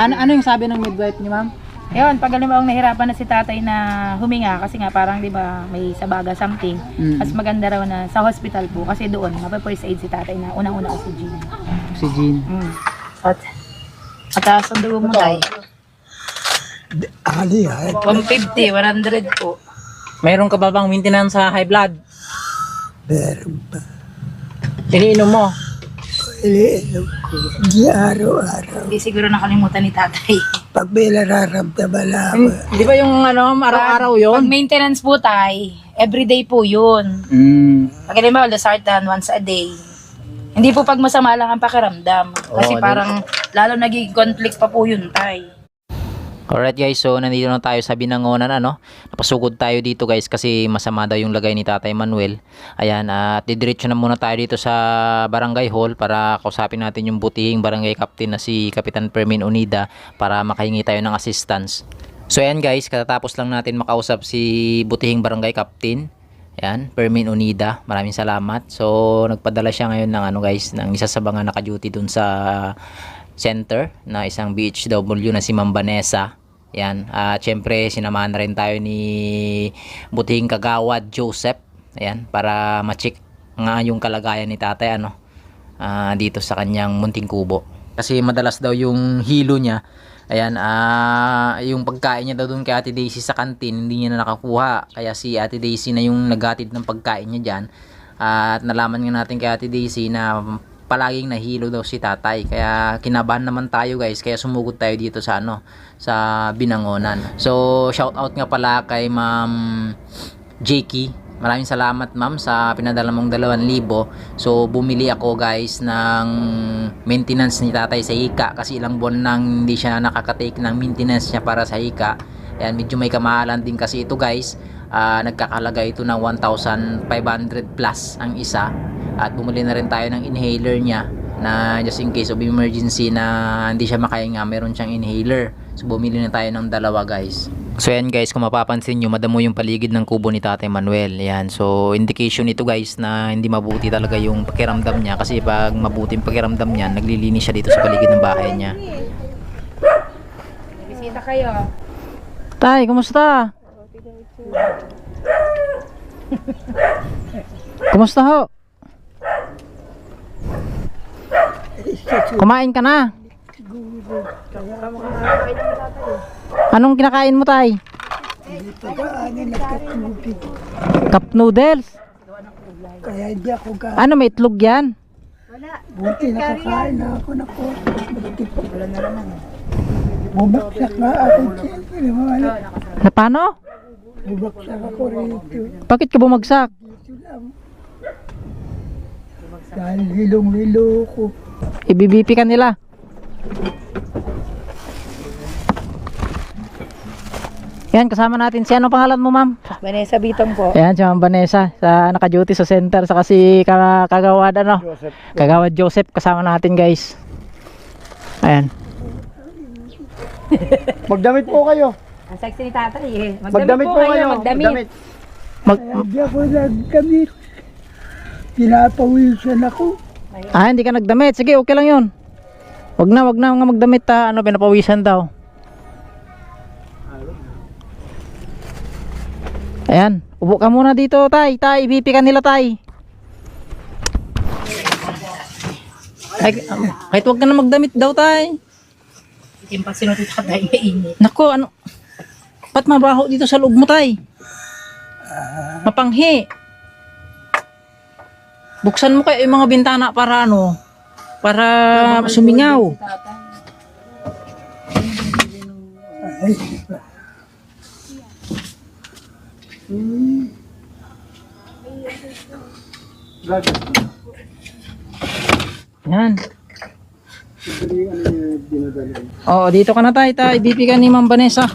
Ano, ano yung sabi ng midwife niyo, ma'am? Ayun, pag alam mo nahirapan na si tatay na huminga kasi nga parang 'di ba may sabaga something. Mm. Mas maganda raw na sa hospital po kasi doon mape-first aid si tatay na unang-una oxygen. Si Jean. Mm. At mataas ang dugo mo tay. Ali, ay. 150, 100 po. Mayroon ka ba bang maintenance sa high blood? Meron pa. Iniinom mo? Iniinom ko. Di araw-araw. Hindi siguro nakalimutan ni tatay. Pag may nararamdaman na ako, Hmm, Di ba yung ano, araw-araw Pag yon? maintenance po tay, everyday po 'yun. Mm. Pag alam mo, Losartan once a day. Hindi po pag masama lang ang pakiramdam. Kasi Oo, parang lalo naging conflict pa po yun, tay. Alright guys, so nandito na tayo sa binangonan ano. Napasugod tayo dito guys kasi masama daw yung lagay ni Tatay Manuel. Ayan, at didiretso na muna tayo dito sa Barangay Hall para kausapin natin yung butihing barangay captain na si Kapitan Permin Unida para makahingi tayo ng assistance. So ayan guys, katatapos lang natin makausap si butihing barangay captain. Ayan, Permin Unida. Maraming salamat. So nagpadala siya ngayon ng ano guys, ng isa sa mga naka-duty dun sa center na isang BHW na si Ma'am Vanessa. Yan. At syempre, sinamahan na rin tayo ni Butihing Kagawad Joseph. Ayan. Para ma-check nga yung kalagayan ni tatay ano, ah, dito sa kanyang munting kubo. Kasi madalas daw yung hilo niya. Ayan, ah, yung pagkain niya daw doon kay Ate Daisy sa kantin, hindi niya na nakakuha. Kaya si Ate Daisy na yung naghatid ng pagkain niya dyan. At nalaman nga natin kay Ate Daisy na palaging nahilo daw si tatay. Kaya kinabahan naman tayo guys. Kaya sumugod tayo dito sa ano, sa Binangonan. So, shout out nga pala kay Ma'am Jakey. Maraming salamat ma'am sa pinadala mong 2,000. So, bumili ako guys ng maintenance ni tatay sa Hika kasi ilang buwan nang hindi siya nakakatake ng maintenance niya para sa Hika. Ayan, medyo may kamahalan din kasi ito guys. Ah, nagkakalaga ito ng 1,500 plus ang isa. At bumili na rin tayo ng inhaler niya na just in case of emergency na hindi siya makahinga, meron siyang inhaler. So bumili na tayo ng dalawa guys. So yan guys, kung mapapansin nyo, madamo yung paligid ng kubo ni Tatay Manuel. Yan, so indication ito guys na hindi mabuti talaga yung pakiramdam niya kasi pag mabuti yung pakiramdam niya, naglilinis siya dito sa paligid ng bahay niya. Bisita kayo. Tay, kumusta? Kumusta ho? Kumain ka na? Anong kinakain mo, tay? Cup noodles? Kaya hindi ako ka. Ano, may itlog yan? Buti nakakain na ako na ko. Buti pa. Bumagsak nga ako. Siyempre, wala. Na paano? Bumagsak ako rito. Bakit ka bumagsak? Dito lang. Dahil hilong-hilo ko. Ibibipi ka nila. Yan, kasama natin. Si ano pangalan mo, ma'am? Vanessa Bitong po. Ayan, si Ma'am Vanessa, sa naka-duty sa center, saka si ka Kagawad, ano? Joseph. Kagawad Joseph, kasama natin, guys. Ayan. Magdamit po kayo. Ang sexy ni tatay eh. Magdamit po kayo. Magdamit. Mag, Hindi ako nagdamit. Pinapawisan ako. ah, hindi ka nagdamit. Sige, okay lang yun. Wag na, wag na nga magdamit, ha. Ano, pinapawisan daw. Ayan, upo ka muna dito, tay. Tay, ibipi ka nila, tay. Ay, um, kahit wag ka na magdamit daw, tay. Sinutot ka tayo mainit. Nako, ano? Ba't mabaho dito sa loob mo, tay? Mapanghi. Buksan mo kayo yung mga bintana para ano? Para sumingaw. Ay, Yan. Oo, dito ka na tay, tay. Ibipigan ni Ma'am Vanessa.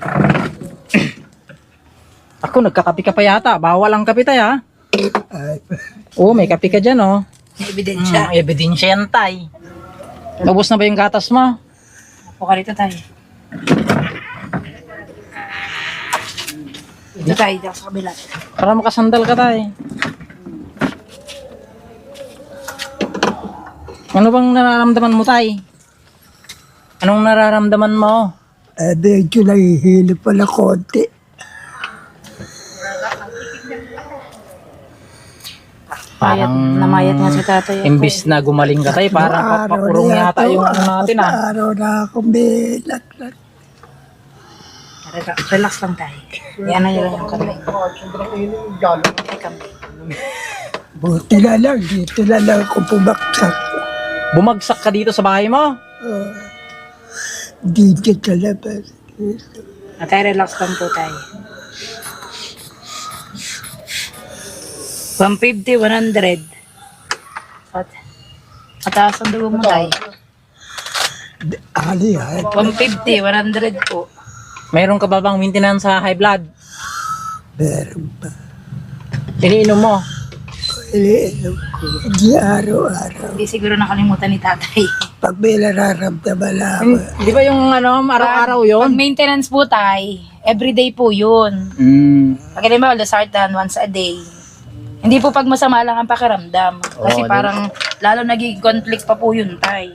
Ako, nagkakapi ka pa yata. Bawal ang kape tay, ha? ay, Oo, may kape ka dyan, oh. May ebidensya. Mm, ebidensya yan, tay. Tapos na ba yung gatas mo? Upo ka rito tayo. Dito tayo, dito sa kabila. Para makasandal ka, tay. Ano bang nararamdaman mo, tay? Anong nararamdaman mo? Eh, medyo nahihilo pala konti. Mayat, namayat nga si tatay. ako. Imbis na gumaling ka tayo, parang Araw papakurong na yata yung ano natin ah. Araw na ako bilat. Relax, relax lang tayo. Yan na yun yung kamay. Ay, kamay. Buti na lang, dito na lang ako pumaksak. Bumagsak ka dito sa bahay mo. Uh, dito sa labas. Atay, relax lang po tayo. 150, 100. At, mataas ang dugo mo tayo. Ali, ha? 150, 100 po. Mayroon ka ba bang maintenance sa high blood? Meron pa. Iniinom mo. Iniinom ko. Di araw-araw. Hindi siguro nakalimutan ni tatay. Pag may nararamdaman na ako, Hmm, Di ba yung ano, araw-araw Pag yon? maintenance po tayo, everyday po yun. Mm. Pag halimbawa, Losartan, once a day. Hindi po pag masama lang ang pakiramdam. Kasi Oo, parang lalo naging conflict pa po yun, tay.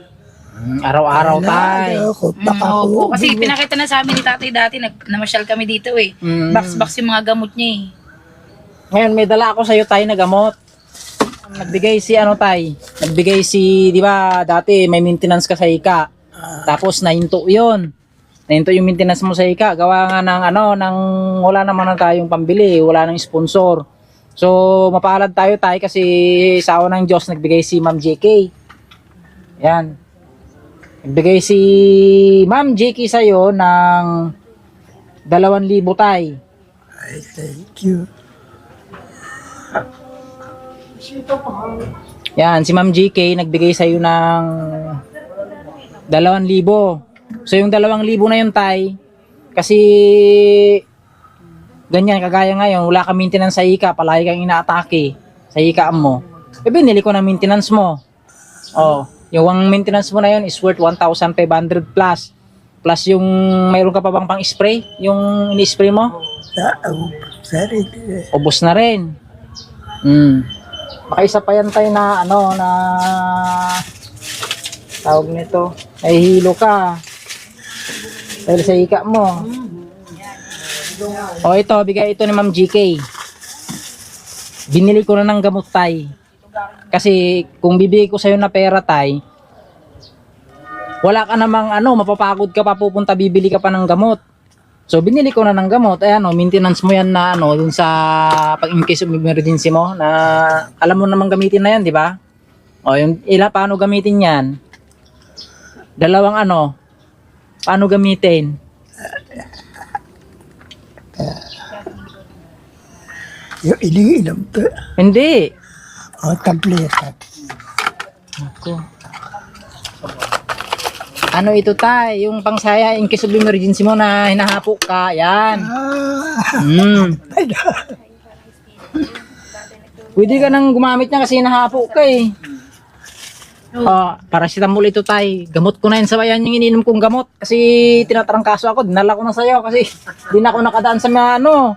Mm, Araw-araw tay. ano ako, Mm, baka oo po. ko. Kasi pinakita na sa amin ni tatay dati, nag, namasyal kami dito eh. Mm. Box-box yung mga gamot niya eh. Ngayon may dala ako sa iyo tay na gamot. Nagbigay si ano tay? Nagbigay si, di ba, dati may maintenance ka sa Ika. Tapos nahinto 'yon. Nahinto yung maintenance mo sa Ika. Gawa nga ng ano, ng wala naman na tayong pambili, wala nang sponsor. So, mapalad tayo tay kasi sa awa ng Diyos nagbigay si Ma'am JK. Yan. Nagbigay si Ma'am JK sa iyo ng 2,000 tay. Ay, thank you. Yan, si Ma'am GK nagbigay sa iyo ng 2,000. So yung 2,000 na yun, Tay, kasi ganyan, kagaya ngayon, wala ka maintenance sa ika, palagi kang inaatake sa ika mo. Eh, binili ko ng maintenance mo. Oh, yung maintenance mo na yun is worth 1,500 plus. Plus yung mayroon ka pa bang pang spray, yung ini-spray mo, Na, oh, sorry. eh. ubos na rin. Mm. Baka isa pa yan tayo na ano na tawag nito. Nahihilo ka. Dahil sa ika mo. O ito, bigay ito ni Ma'am GK. Binili ko na ng gamot tay. Kasi kung bibigay ko sa'yo na pera tay, wala ka namang ano, mapapagod ka pa pupunta bibili ka pa ng gamot. So binili ko na ng gamot, ay ano, maintenance mo yan na ano, dun sa pag in case of emergency mo na alam mo namang gamitin na yan, di ba? O yung ila paano gamitin yan? Dalawang ano, paano gamitin? Yung iniinom ko. Hindi. O, tableta. Ako. Ano ito tay? Yung pangsaya in case of emergency mo na hinahapo ka, yan. Ah, Mm. Pwede ka nang gumamit niya kasi nahapo ka eh. Ah, paracetamol ito tay. Gamot ko na yun sa bayan yung ininom kong gamot. Kasi tinatrangkaso ako. Dinala ko na sa'yo kasi di na ako nakadaan sa mga ano.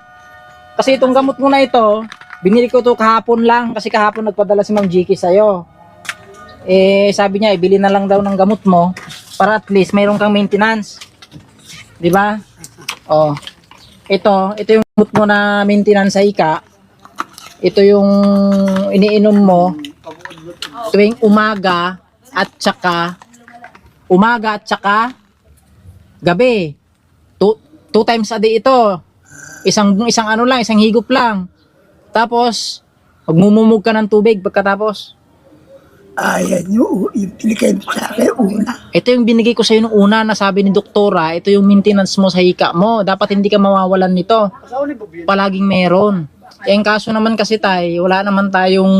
Kasi itong gamot mo na ito, binili ko to kahapon lang kasi kahapon nagpadala si Ma'am Jiki sa'yo. Eh, sabi niya, ibili na lang daw ng gamot mo para at least mayroon kang maintenance. Di ba? Oh. Ito, ito yung gamot mo na maintenance sa ika. Ito yung iniinom mo tuwing umaga at saka umaga at saka gabi. Two, two times a day ito. Isang isang ano lang, isang higop lang. Tapos magmumumog ka ng tubig pagkatapos. Ayan yung binigay mo sa akin una. Ito yung binigay ko sa iyo nung una na sabi ni doktora, ito yung maintenance mo sa hika mo. Dapat hindi ka mawawalan nito. Palaging meron. Eh, ang kaso naman kasi tay, wala naman tayong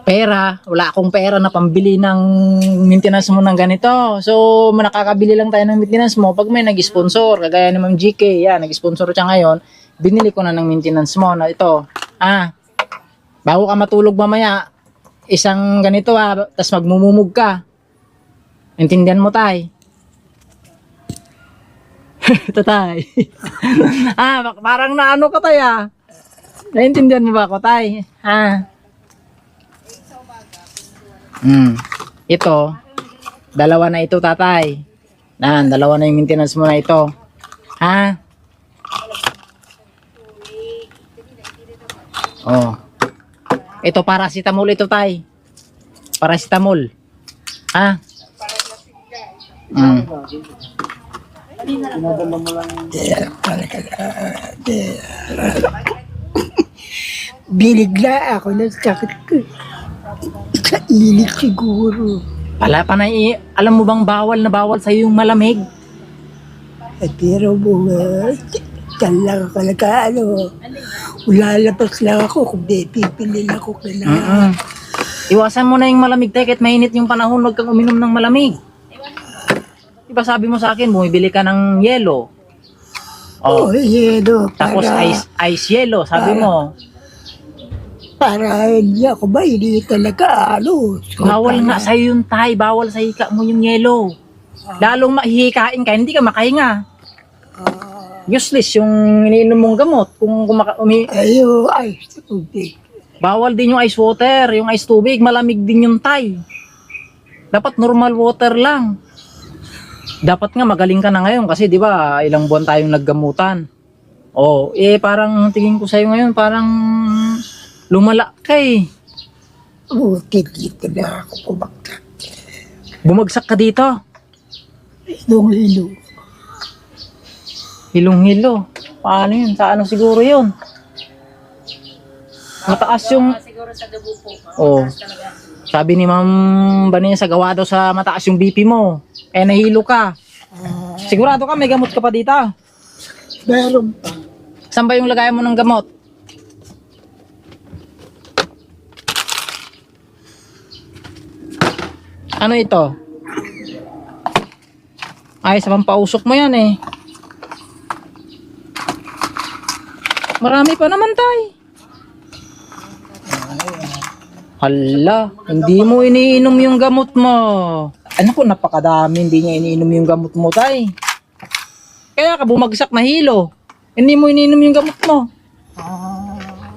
pera. Wala akong pera na pambili ng maintenance mo ng ganito. So, nakakabili lang tayo ng maintenance mo pag may nag-sponsor. Kagaya ni Ma'am GK, yan, nag-sponsor siya ngayon. Binili ko na ng maintenance mo na ito. Ah, bago ka matulog mamaya, isang ganito ah, tas magmumumog ka. Intindihan mo tay? Tatay. ah, parang naano ka tay ah. Naintindihan mo ba ako tay? Ha? Hmm. Ito, Dalawa na ito, tatay. Nan, dalawa na yung maintenance mo na ito. Ha? Oh. Ito paracetamol ito, tay. Paracetamol. Ha? Mm. Binigla ako ng sakit ko. Sa init siguro. Wala pa na i- alam mo bang bawal na bawal sa yung malamig? At pero mga dyan lang ako nag ano. Lalabas lang ako kung di pipili ako kailangan. Iwasan mo na yung malamig tayo kahit mainit yung panahon, huwag kang uminom ng malamig. Diba sabi mo sa akin, bumibili ka ng yelo. Oh, Oh, yelo. tapos para, ice, ice yelo, sabi mo. Para hindi ako ba, hindi talaga ano. So, Bawal nga para- sa'yo yung tay, bawal sa hika mo yung yelo. Lalong mahihikain ka, hindi ka makahinga. Useless yung iniinom mong gamot. Kung kumaka, umi, Ayo, ay, tubig. bawal din yung ice water, yung ice tubig, malamig din yung tay. Dapat normal water lang. Dapat nga magaling ka na ngayon kasi 'di ba, ilang buwan tayong naggamutan. Oh, eh parang tingin ko sa'yo ngayon parang lumala ka eh. Buti dito na ako pumakta. Bumagsak ka dito. Nung ilo. Hilong-hilo. Paano yun? Sa ano siguro yun? Mataas yung... Siguro sa dugo po. Oh. Sabi ni Ma'am Vanessa, gawa daw sa mataas yung BP mo. Eh, nahilo ka. Sigurado ka, may gamot ka pa dito. Meron pa. Saan ba yung lagayan mo ng gamot? Ano ito? Ay, sa pampausok mo yan eh. Marami pa naman tay. Hala, hindi mo iniinom yung gamot mo. Ano ko, napakadami hindi niya iniinom yung gamot mo tay. Kaya ka bumagsak na hilo. Hindi mo iniinom yung gamot mo.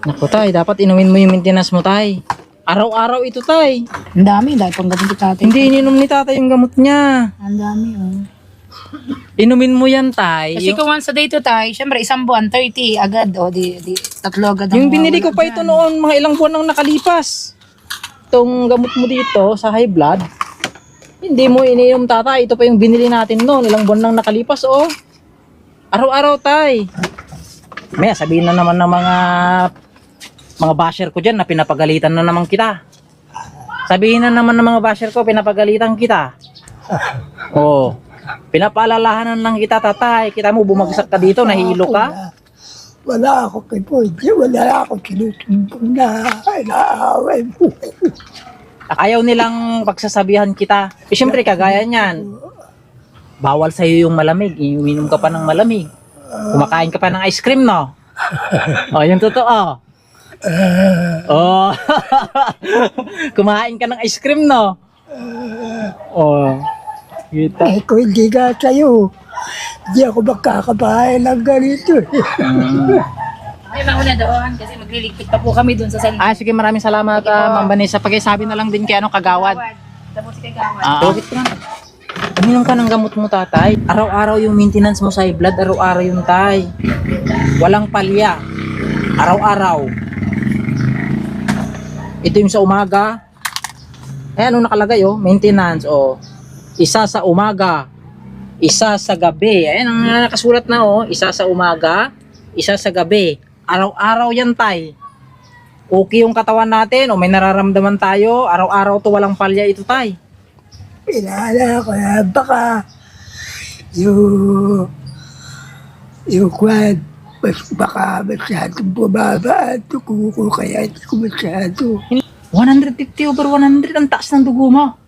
Naku tay, dapat inumin mo yung maintenance mo tay. Araw-araw ito tay. Ang dami, dahil pang gabi tatay. Hindi ininom ni tatay yung gamot niya. Ang dami, oh. Inumin mo yan tay. Kasi Yung, kung once a day to tayo, syempre isang buwan, 30 agad. O, di, di, tatlo agad. ang yung binili ko pa ito noon, mga ilang buwan nang nakalipas. Itong gamot mo dito sa high blood. Hindi mo iniinom tatay. Ito pa yung binili natin noon. Ilang buwan nang nakalipas oh. Araw-araw tay. May sabihin na naman ng mga mga basher ko dyan na pinapagalitan na naman kita. Sabihin na naman ng mga basher ko, pinapagalitan kita. Oo. Oh, pinapaalalahanan lang kita, tatay. Kita mo, bumagsak ka dito, nahilo ka. Wala ako kay Pwede. Wala ako sinusumbong na inaaway mo. Ayaw nilang pagsasabihan kita. Eh, syempre, kagaya niyan. Bawal sa'yo yung malamig. Iinom ka pa ng malamig. Kumakain ka pa ng ice cream, no? oh, yung totoo. Oh. Kumain ka ng ice cream, no? Oh. Kita. Eh kung hindi nga sa'yo, hindi ako makakabahay ng ganito. eh. Ay, mauna doon kasi magliligpit pa po kami doon sa San Ah, sige, maraming salamat, uh, Ma'am Vanessa. Pakisabi na lang din kay ano, kagawad. Tapos kay Gawad. Ah, Bakit ka Uminom ka ng gamot mo, tatay. Araw-araw yung maintenance mo sa blood, araw-araw yung tay. Walang palya. Araw-araw. Ito yung sa umaga. Eh, ano nakalagay, oh? Maintenance, oh. Isa sa umaga. Isa sa gabi. Ayan, ang nakasulat na, oh. Isa sa umaga. Isa sa gabi. Araw-araw yan, tay. Okay yung katawan natin, o may nararamdaman tayo. Araw-araw to walang palya ito, tay. Pinala ko na baka yung yung kwan, mas baka masyadong bumaba at dugo ko kaya hindi ko masyado. 150 over 100 ang taas ng dugo mo.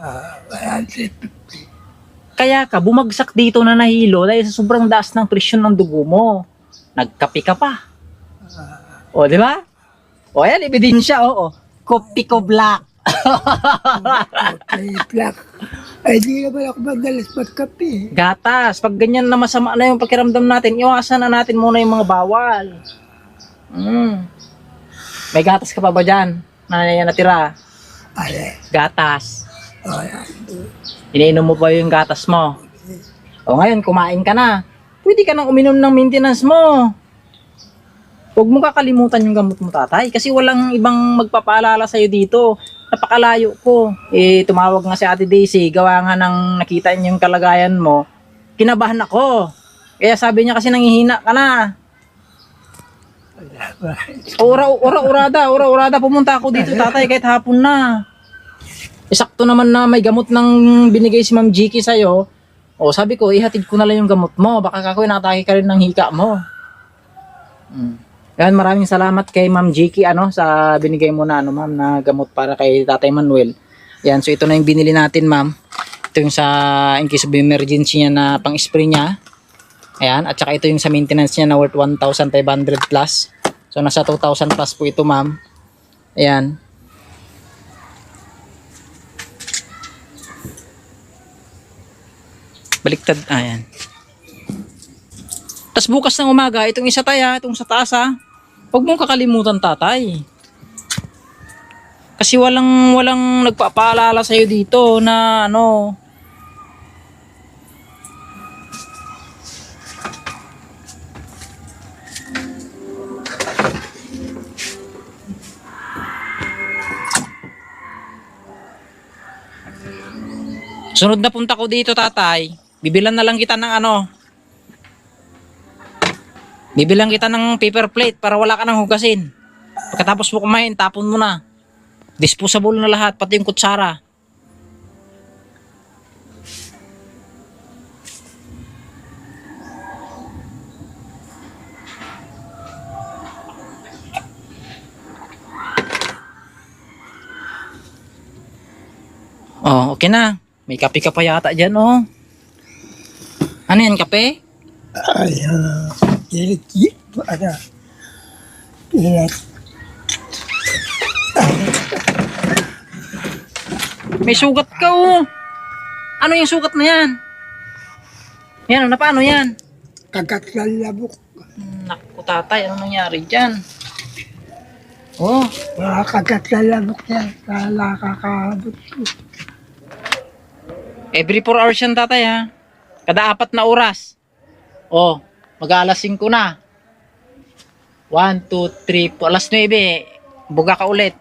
Ah, wala Kaya ka bumagsak dito na nahilo dahil sa sobrang taas ng presyon ng dugo mo. Nagkapi ka pa. O, di ba? O, yan, ebidensya, oo. Kopi ko black. Ay, black. Ay, di naman ako madalas magkape. Gatas. Pag ganyan na masama na yung pakiramdam natin, iwasan na natin muna yung mga bawal. Mm. May gatas ka pa ba dyan? Na natira? Ay, Gatas. O yan. Iniinom mo pa yung gatas mo. O ngayon, kumain ka na. Pwede ka nang uminom ng maintenance mo. Huwag mo kakalimutan yung gamot mo, tatay. Kasi walang ibang magpapaalala sa'yo dito. Napakalayo ko. Eh, tumawag nga si Ate Daisy. Gawa nga ng nakita niya yung kalagayan mo. Kinabahan ako. Kaya sabi niya kasi nangihina ka na. Ora, ora, urada, ora, urada. Pumunta ako dito, tatay, kahit hapon na. Isakto naman na may gamot ng binigay si Ma'am Jiki sa'yo. O sabi ko, ihatid ko na lang yung gamot mo. Baka kakoy nakatake ka rin ng hika mo. Mm. Yan, maraming salamat kay Ma'am Jiki ano, sa binigay mo na, ano, ma'am, na gamot para kay Tatay Manuel. Yan, so ito na yung binili natin, ma'am. Ito yung sa in case of emergency niya na pang-spray niya. Ayan, at saka ito yung sa maintenance niya na worth 1,500 plus. So nasa 2,000 plus po ito, ma'am. Ayan. Baliktad, ayan. Tapos bukas ng umaga, itong isa taya, itong sa taas ha. Huwag mong kakalimutan tatay. Kasi walang walang nagpapaalala sa dito na ano. Sunod na punta ko dito tatay. Bibilan na lang kita ng ano. Bibilang kita ng paper plate para wala ka nang hugasin. Pagkatapos mo kumain, tapon mo na. Disposable na lahat, pati yung kutsara. Oh, okay na. May kape ka pa yata dyan, oh. Ano yan, kape? Ay, ah, kilit, ano, kilit, May sugat ka, oh. Ano yung sugat na yan? Yan, ano, paano yan? kagat ng labok, Naku, tatay, ano nangyari dyan? Oh, mga kagat ng labok yan, kala kakabot ko. every 4 hours yan, tatay, ha? Kada apat na oras. Oh, mag-aalas 5 na. 1, 2, 3, 4, alas 9, buga ka ulit.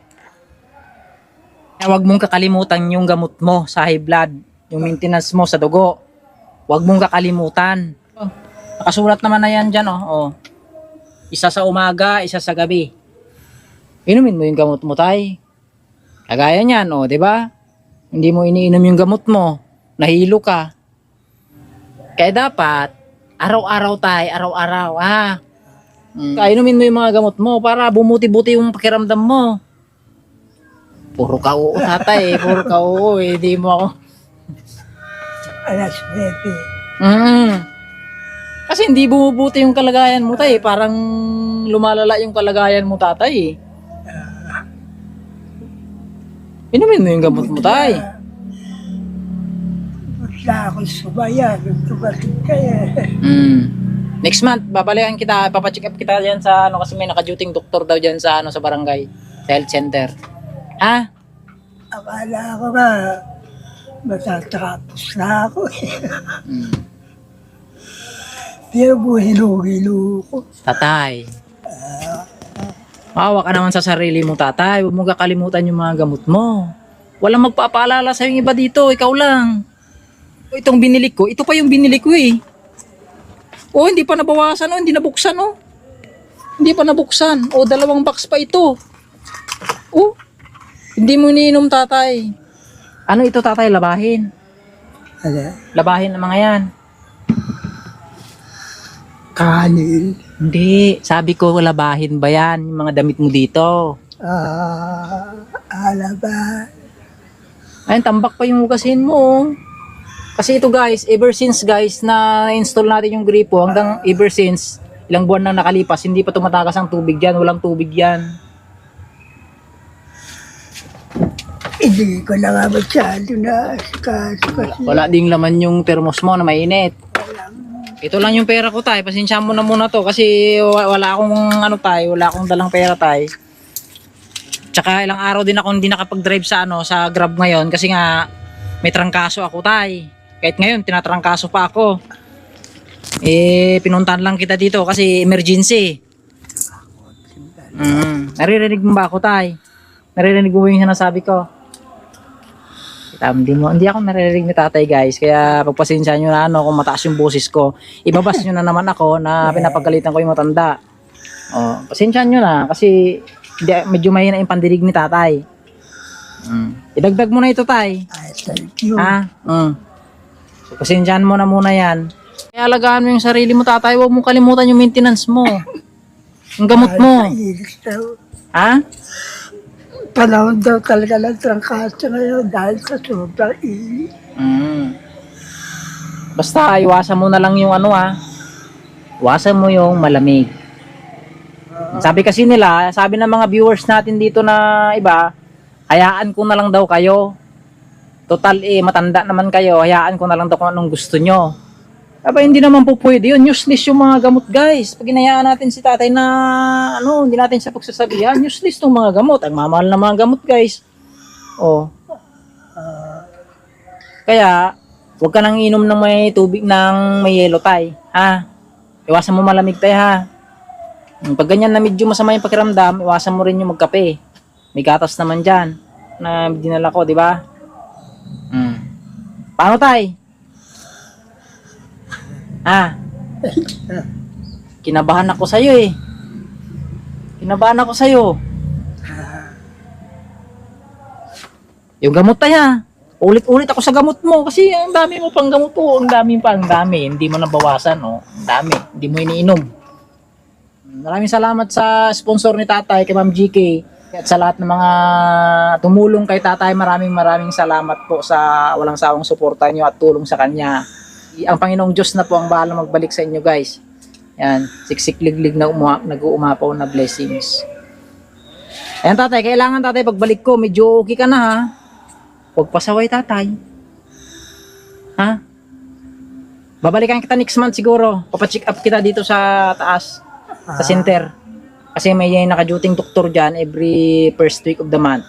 Huwag mong kakalimutan yung gamot mo sa high blood, yung maintenance mo sa dugo. Huwag mong kakalimutan. Oh, nakasulat naman na yan dyan, oh. oh. Isa sa umaga, isa sa gabi. Inumin mo yung gamot mo, tay. Kagaya niyan, oh, di ba? Hindi mo iniinom yung gamot mo. Nahilo ka. Kaya dapat, araw-araw tay, araw-araw, ha? Mm. Kaya inumin mo yung mga gamot mo para bumuti-buti yung pakiramdam mo. Puro ka oo, tatay. eh. Puro ka oo. Eh. Di mo ako. Alas 9, Mm. Kasi hindi bumubuti yung kalagayan mo, tay. Parang lumalala yung kalagayan mo, tatay. eh. Inumin mo yung gamot mo, tay. Basta ako sumaya, tumatid kaya. Mm. Next month, babalikan kita, papacheck up kita dyan sa ano kasi may naka-duting doktor daw dyan sa ano sa barangay, sa health center. Ha? Akala ko nga, matatapos na ako. Mm. Pero buhilo-hilo ko. Tatay. Mawa ka naman sa sarili mo, tatay. Huwag mo kakalimutan yung mga gamot mo. Walang magpapaalala sa yung iba dito, ikaw lang. Itong binili ko, ito pa yung binili ko eh. O, hindi pa nabawasan, o, hindi nabuksan, o. Hindi pa nabuksan. O, dalawang box pa ito. O, hindi mo niinom, tatay. Ano ito, tatay? Labahin. Ano, Labahin ng mga yan. kanin. Hindi, sabi ko labahin ba yan, yung mga damit mo dito. Ah, alaba. Ayun, tambak pa yung hugasin mo. oh. Kasi ito guys, ever since guys na install natin yung gripo, hanggang ever since, ilang buwan na nakalipas, hindi pa tumatakas ang tubig yan, walang tubig yan. Hindi ko na nga masyado na asikaso kasi Wala ding laman yung thermos mo na mainit. Ito lang yung pera ko tay, pasensya mo na muna to kasi wa- wala akong ano tay, wala akong dalang pera tay. Tsaka ilang araw din ako hindi nakapag-drive sa ano, sa Grab ngayon kasi nga may trangkaso ako tay. Kahit ngayon, tinatrangkaso pa ako. Eh, pinuntahan lang kita dito kasi emergency. Mm. Naririnig mo ba ako, tay? Naririnig mo yung sinasabi ko? Kita, hindi, mo, hindi ako naririnig ni tatay, guys. Kaya pagpasensya nyo na ano, kung mataas yung boses ko. Ibabas nyo na naman ako na pinapagalitan ko yung matanda. Oh, pasensya nyo na kasi hindi, medyo mahina yung pandinig ni tatay. Mm. Idagdag mo na ito, tay. Ay, thank you. Ha? Mm. Pasensyahan mo na muna yan. Kaya alagaan mo yung sarili mo, tatay. Huwag mo kalimutan yung maintenance mo. Yung gamot mo. Iris daw. Ha? Panahon daw talaga ng trangkaso ngayon dahil sa sobrang init. Mm. Basta, iwasan mo na lang yung ano ha. Iwasan mo yung malamig. Sabi kasi nila, sabi ng mga viewers natin dito na iba, hayaan ko na lang daw kayo. Total eh, matanda naman kayo, hayaan ko na lang daw kung anong gusto nyo. Aba, hindi naman po pwede yun. Useless yung mga gamot, guys. Pag inayaan natin si tatay na, ano, hindi natin siya pagsasabihan, useless tong mga gamot. Ang mamahal na mga gamot, guys. Oh. Kaya, huwag ka nang inom ng may tubig ng may yelo, tay. Ha? Iwasan mo malamig, tay, ha? Hmm, Pag ganyan na medyo masama yung pakiramdam, iwasan mo rin yung magkape. May gatas naman dyan na dinala ko, di ba? Hmm. Paano, tay? Ha? Kinabahan ako sa'yo eh. Kinabahan ako sa'yo. Yung gamot tayo ha. Ulit-ulit ako sa gamot mo kasi ang dami mo pang gamot po. Ang dami pa, ang dami. Hindi mo nabawasan, oh. Ang dami. Hindi mo iniinom. Maraming salamat sa sponsor ni Tatay, kay Ma'am GK. At sa lahat ng mga tumulong kay Tatay, maraming maraming salamat po sa walang sawang suporta nyo at tulong sa kanya. Ang Panginoong Diyos na po ang bahala magbalik sa inyo guys. Yan, siksik-liglig na uma- nag-uumapaw na blessings. Ayan tatay, kailangan tatay pagbalik ko, medyo okay ka na ha. Huwag pasaway tatay. Ha? Babalikan kita next month siguro. Papacheck up kita dito sa taas. Sa center. Kasi may naka-duty doktor dyan every first week of the month.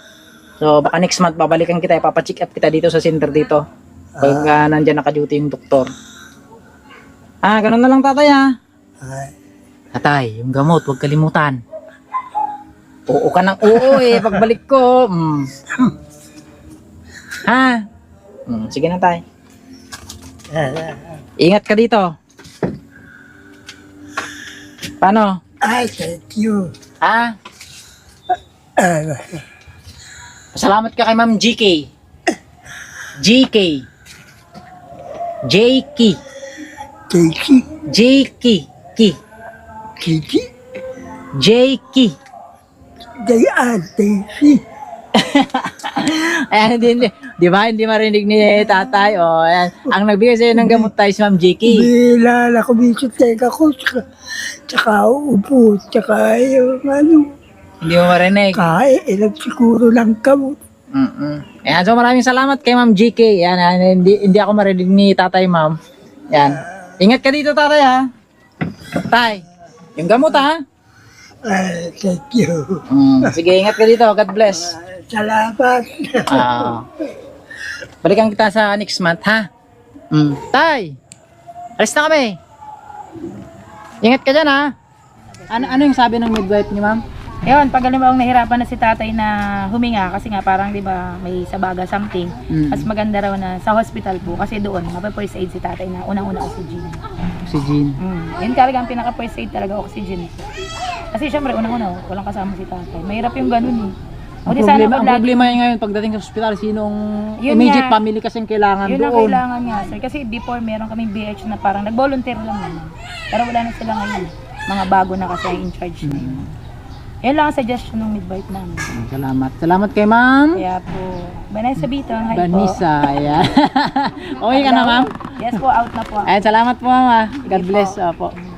So baka next month babalikan kita. Papacheck up kita dito sa center dito. Pag uh, nandyan naka-duty yung doktor. Ah, ganun na lang tatay ha. Ay, Tatay, yung gamot, huwag kalimutan. Oo ka ng oo eh, pagbalik ko. Mm. Ha? Mm, sige na tay. Ingat ka dito. Paano? Ay, thank you. Ha? Ay, Salamat ka kay Ma'am GK. GK. JK. Casey, JK. Ki. Kiki, JK. Dayan, Daisy. Ayan, hindi, hindi. Di ba? Hindi marinig ni tatay. O, ayan. Ang nagbigay sa'yo ng gamot tayo si Ma'am JK. Bilala ko minsan teka ko, tsaka, tsaka upo, tsaka yung ano, Hindi mo marinig. kain, ilang siguro lang kamot. Mm-mm. Ayan, so maraming salamat kay Ma'am GK. Ayan, ayan, hindi, hindi ako marinig ni tatay, ma'am. Ayan. Ingat ka dito, tatay, ha? Tay, yung gamot, ha? Ay, thank you. Mm, sige, ingat ka dito. God bless. Salamat. Ah. balikan kita sa next month, ha? Mm. Tay, alis na kami. Ingat ka dyan, ha? Ano, ano yung sabi ng midwife ni ma'am? Ayun, pag alam mo nahirapan na si tatay na huminga kasi nga parang 'di ba may sabaga something. Mm. Mas maganda raw na sa hospital po kasi doon mapa-first aid si tatay na unang-una oxygen. Oxygen. Mm. Yun talaga ang pinaka-first aid talaga oxygen. Kasi syempre unang-una walang kasama si tatay. Mahirap yung ganun eh. Ang Buti sana problema, pag ang lagi- problema yung ngayon pagdating sa ospital, sinong Yun immediate nga. family kasing kailangan Yun ang doon. kailangan nga sir. Kasi before meron kaming BH na parang nag-volunteer lang naman. Pero wala na sila ngayon. Mga bago na kasi ang in charge na yun. Yan lang ang suggestion ng midwife namin. Salamat. Salamat kay ma'am. Kaya po, Vanessa Bitang, hi po. Vanessa. Ayan. okay ka na ma'am? Yes po, out na po. ako. Ayan, salamat po ma'am. ah. God bless. po. Opo.